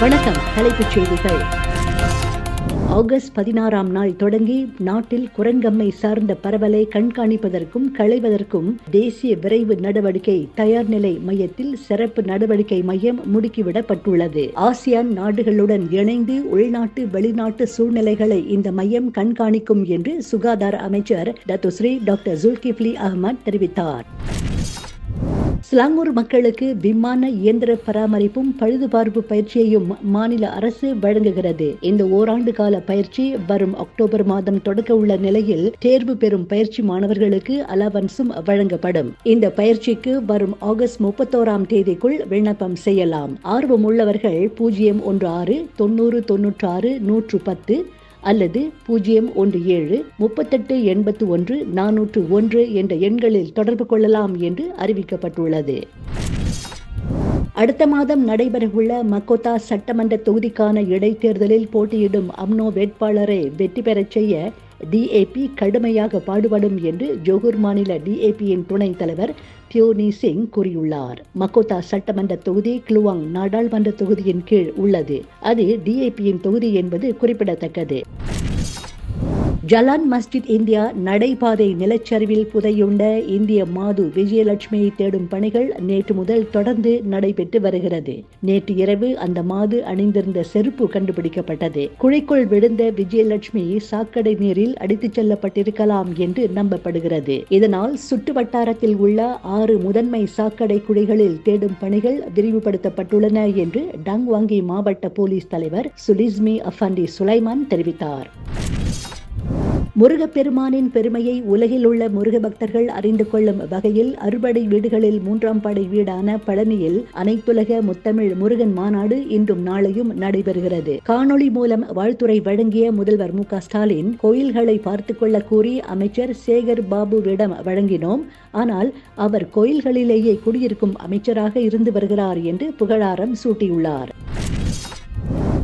வணக்கம். தலைப்புச் செய்திகள். ஆகஸ்ட் பதினாறாம் நாள் தொடங்கி நாட்டில் குரங்கம்மை சார்ந்த பரவலை கண்காணிப்பதற்கும் களைவதற்கும் தேசிய விரைவு நடவடிக்கை தயார் நிலை மையத்தில் சிறப்பு நடவடிக்கை மையம் முடுக்கிவிடப்பட்டுள்ளது. ஆசியான் நாடுகளுடன் இணைந்து உள்நாட்டு வெளிநாட்டு சூழ்நிலைகளை இந்த மையம் கண்காணிக்கும் என்று சுகாதார அமைச்சர் டத்துஸ்ரீ டாக்டர் ஜுல்கிப்லி அகமது தெரிவித்தார். ஸ்லாங்கூர் மக்களுக்கு விமான இயந்திர பராமரிப்பும் பழுதுபார்ப்பு பயிற்சியையும் மாநில அரசு வழங்குகிறது. இந்த ஓராண்டு கால பயிற்சி வரும் அக்டோபர் மாதம் தொடக்க உள்ள நிலையில் தேர்வு பெறும் பயிற்சி மாணவர்களுக்கு அலவன்ஸும் வழங்கப்படும். இந்த பயிற்சிக்கு வரும் ஆகஸ்ட் முப்பத்தோராம் தேதிக்குள் விண்ணப்பம் செய்யலாம். ஆர்வம் உள்ளவர்கள் பூஜ்ஜியம் ஒன்று ஆறு தொண்ணூறு தொன்னூற்றாறு நூற்று பத்து அல்லது பூஜ்ஜியம் ஒன்று ஏழு முப்பத்தெட்டு எண்பத்து ஒன்று நானூற்று ஒன்று என்ற எண்களில் தொடர்பு கொள்ளலாம் என்று அறிவிக்கப்பட்டுள்ளது. அடுத்த மாதம் நடைபெறவுள்ள மக்கோத்தா சட்டமன்ற தொகுதிக்கான இடைத்தேர்தலில் போட்டியிடும் அம்னோ வேட்பாளரை வெற்றி பெறச் செய்ய டிஏபி கடுமையாக பாடுபடும் என்று ஜோகூர் மாநில டிஏபியின் துணைத் தலைவர் தியோனி சிங் கூறியுள்ளார். மக்கோத்தா சட்டமன்ற தொகுதி கிளுவாங் நாடாளுமன்ற தொகுதியின் கீழ் உள்ளது. அது டிஏபியின் தொகுதி என்பது குறிப்பிடத்தக்கது. ஜலான் மஸ்ஜித் இந்தியா நடைபாதை நிலச்சரிவில் புதையுண்ட இந்திய மாது விஜயலட்சுமியை தேடும் பணிகள் நேற்று முதல் தொடர்ந்து நடைபெற்று வருகிறது. நேற்று இரவு அந்த மாது அணிந்திருந்த செருப்பு கண்டுபிடிக்கப்பட்டது. குழிக்குள் விழுந்த விஜயலட்சுமி சாக்கடை நீரில் அடித்துச் செல்லப்பட்டிருக்கலாம் என்று நம்பப்படுகிறது. இதனால் சுற்று வட்டாரத்தில் உள்ள ஆறு முதன்மை சாக்கடை குழிகளில் தேடும் பணிகள் விரிவுபடுத்தப்பட்டுள்ளன என்று டங்வாங்கி மாவட்ட போலீஸ் தலைவர் சுலிஸ்மி அஃபண்டி சுலைமான் தெரிவித்தார். முருகப்பெருமானின் பெருமையை உலகில் உள்ள முருக பக்தர்கள் அறிந்து கொள்ளும் வகையில் அறுபடை வீடுகளில் மூன்றாம் படை வீடான பழனியில் அனைத்துலக முத்தமிழ் முருகன் மாநாடு இன்றும் நாளையும் நடைபெறுகிறது. காணொளி மூலம் வாழ்த்துறை வழங்கிய முதல்வர் மு ஸ்டாலின் கோயில்களை பார்த்து கொள்ள கூறி அமைச்சர் சேகர் பாபுவிடம் வழங்கினோம். ஆனால் அவர் கோயில்களிலேயே குடியிருக்கும் அமைச்சராக இருந்து வருகிறார் என்று புகழாரம் சூட்டியுள்ளார்.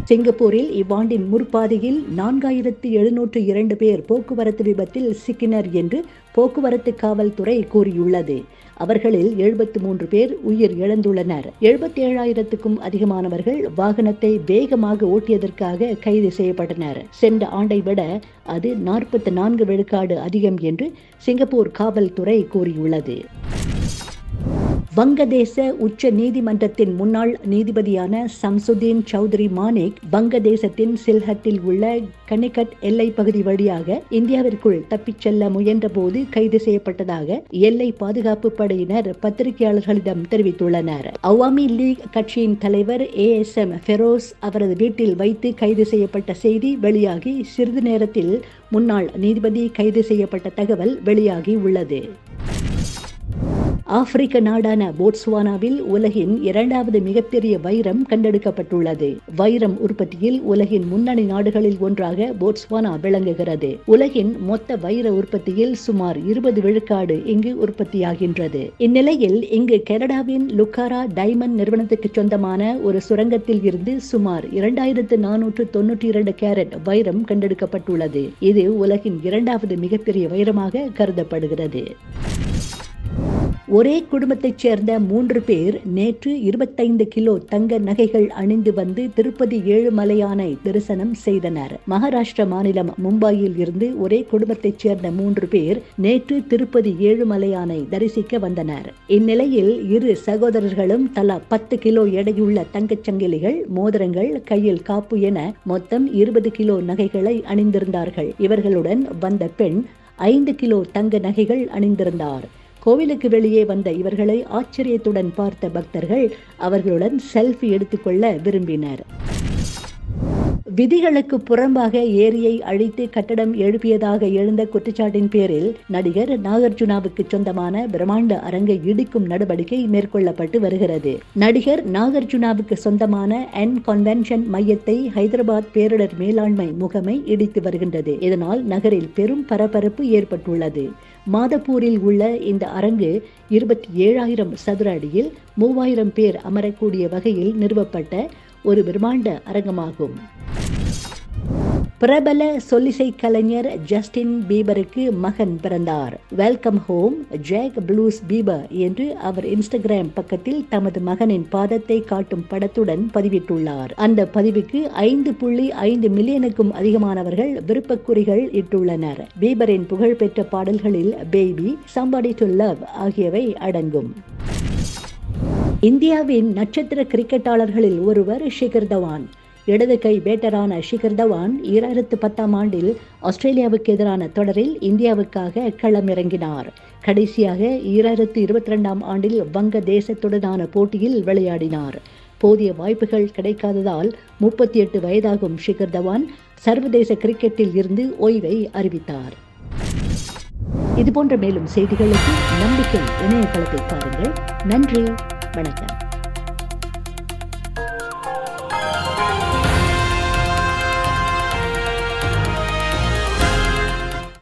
சிங்கப்பூரில் இவ்வாண்டின் முற்பாதையில் நான்காயிரத்தி எழுநூற்று இரண்டு பேர் போக்குவரத்து விபத்தில் சிக்கினர் என்று போக்குவரத்து காவல்துறை கூறியுள்ளது. அவர்களில் எழுபத்து மூன்று பேர் உயிர் இழந்துள்ளனர். எழுபத்தி ஏழாயிரத்துக்கும் அதிகமானவர்கள் வாகனத்தை வேகமாக ஓட்டியதற்காக கைது செய்யப்பட்டனர். சென்ற ஆண்டை விட அது நாற்பத்தி நான்கு விழுக்காடு அதிகம் என்று சிங்கப்பூர் காவல்துறை கூறியுள்ளது. வங்கதேச உச்ச நீதிமன்றத்தின் முன்னாள் நீதிபதியான சம்சுதீன் சௌத்ரி மானேக் வங்கதேசத்தின் சில்ஹட்டில் உள்ள கனிகட் எல்லை பகுதி வழியாக இந்தியாவிற்குள் தப்பிச் செல்ல முயன்றபோது கைது செய்யப்பட்டதாக எல்லை பாதுகாப்பு படையினர் பத்திரிகையாளர்களிடம் தெரிவித்துள்ளனர். அவாமி லீக் கட்சியின் தலைவர் ஏ எஸ் எம் ஃபெரோஸ் அவரது வீட்டில் வைத்து கைது செய்யப்பட்ட செய்தி வெளியாகி சிறிது நேரத்தில் முன்னாள் நீதிபதி கைது செய்யப்பட்ட தகவல் வெளியாகி உள்ளது. ஆப்பிரிக்க நாடான போட்ஸ்வானாவில் உலகின் இரண்டாவது மிகப்பெரிய வைரம் கண்டெடுக்கப்பட்டுள்ளது. வைரம் உற்பத்தியில் உலகின் முன்னணி நாடுகளில் ஒன்றாக போட்ஸ்வானா விளங்குகிறது. உலகின் மொத்த வைர உற்பத்தியில் சுமார் இருபது விழுக்காடு இங்கு உற்பத்தியாகின்றது. இந்நிலையில் இங்கு கனடாவின் லுக்காரா டைமண்ட் நிறுவனத்துக்கு சொந்தமான ஒரு சுரங்கத்தில் இருந்து சுமார் இரண்டாயிரத்து நானூற்று தொன்னூற்றி இரண்டு கேரட் வைரம் கண்டெடுக்கப்பட்டுள்ளது. இது உலகின் இரண்டாவது மிகப்பெரிய வைரமாக கருதப்படுகிறது. ஒரே குடும்பத்தைச் சேர்ந்த மூன்று பேர் நேற்று இருபத்தைந்து கிலோ தங்க நகைகள் அணிந்து வந்து திருப்பதி ஏழுமலையானை தரிசனம் செய்தனர். மகாராஷ்டிர மாநிலம் மும்பையில் இருந்து ஒரே குடும்பத்தைச் சேர்ந்த மூன்று பேர் நேற்று திருப்பதி ஏழுமலையானை தரிசிக்க வந்தனர். இந்நிலையில் இரு சகோதரர்களும் தலா பத்து கிலோ எடையுள்ள தங்கச் சங்கிலிகள் மோதிரங்கள் கையில் காப்பு என மொத்தம் இருபது கிலோ நகைகளை அணிந்திருந்தார்கள். இவர்களுடன் வந்த பெண் ஐந்து கிலோ தங்க நகைகள் அணிந்திருந்தார். கோவிலுக்கு வெளியே வந்த இவர்களை ஆச்சரியத்துடன் பார்த்த பக்தர்கள் அவர்களுடன் செல்ஃபி எடுத்துக்கொள்ள விரும்பினர். விதிகளுக்கு புறம்பாக ஏரியை அழித்து கட்டடம் எழுப்பியதாக எழுந்த குற்றச்சாட்டின் பேரில் நடிகர் நாகார்ஜுனாவுக்கு சொந்தமான பிரம்மாண்ட அரங்கை இடிக்கும் நடவடிக்கை மேற்கொள்ளப்பட்டு வருகிறது. நடிகர் நாகார்ஜுனாவுக்கு சொந்தமான என் கன்வென்ஷன் மையத்தை ஹைதராபாத் பேரிடர் மேலாண்மை முகமை இடித்து வருகின்றது. இதனால் நகரில் பெரும் பரபரப்பு ஏற்பட்டுள்ளது. மாதப்பூரில் உள்ள இந்த அரங்கு இருபத்தி ஏழாயிரம் சதுர அடியில் மூவாயிரம் பேர் அமரக்கூடிய வகையில் நிறுவப்பட்ட ஒரு பிரம்மாண்ட அரங்கமாகும். பிரபல சொல்லிசை கலைஞர் ஜஸ்டின் பீபருக்கு மகன் பிறந்தார். Welcome home Jack Blues Bieber என்று அவர் இன்ஸ்டாகிராம் பக்கத்தில் தமது மகனின் பாதத்தை காட்டும் படத்துடன் பதிவிட்டுள்ளார். அந்த பதிவுக்கு ஐந்து புள்ளி ஐந்து மில்லியனுக்கும் அதிகமானவர்கள் விருப்பக்குறிகள் இட்டுள்ளனர். பீபரின் புகழ்பெற்ற பாடல்களில் பேபி சம்பாடி டு லவ் ஆகியவை அடங்கும். இந்தியாவின் நட்சத்திர கிரிக்கெட்டாளர்களில் ஒருவர் ஷிகர் தவான். இடது கை பேட்டரான ஷிகர் தவான் ஈராயிரத்து பத்தாம் ஆண்டில் ஆஸ்திரேலியாவுக்கு எதிரான தொடரில் இந்தியாவுக்காக களமிறங்கினார். கடைசியாக ஈராயிரத்து இருபத்தி ரெண்டாம் ஆண்டில் வங்க தேசத்துடனான போட்டியில் விளையாடினார். போதிய வாய்ப்புகள் கிடைக்காததால் முப்பத்தி எட்டு வயதாகும் ஷிகர் தவான் சர்வதேச கிரிக்கெட்டில் இருந்து ஓய்வை அறிவித்தார். இதுபோன்ற மேலும் செய்திகளுக்கு நம்பிக்கை இணையதளத்தை பாருங்கள். நன்றி வணக்கம்.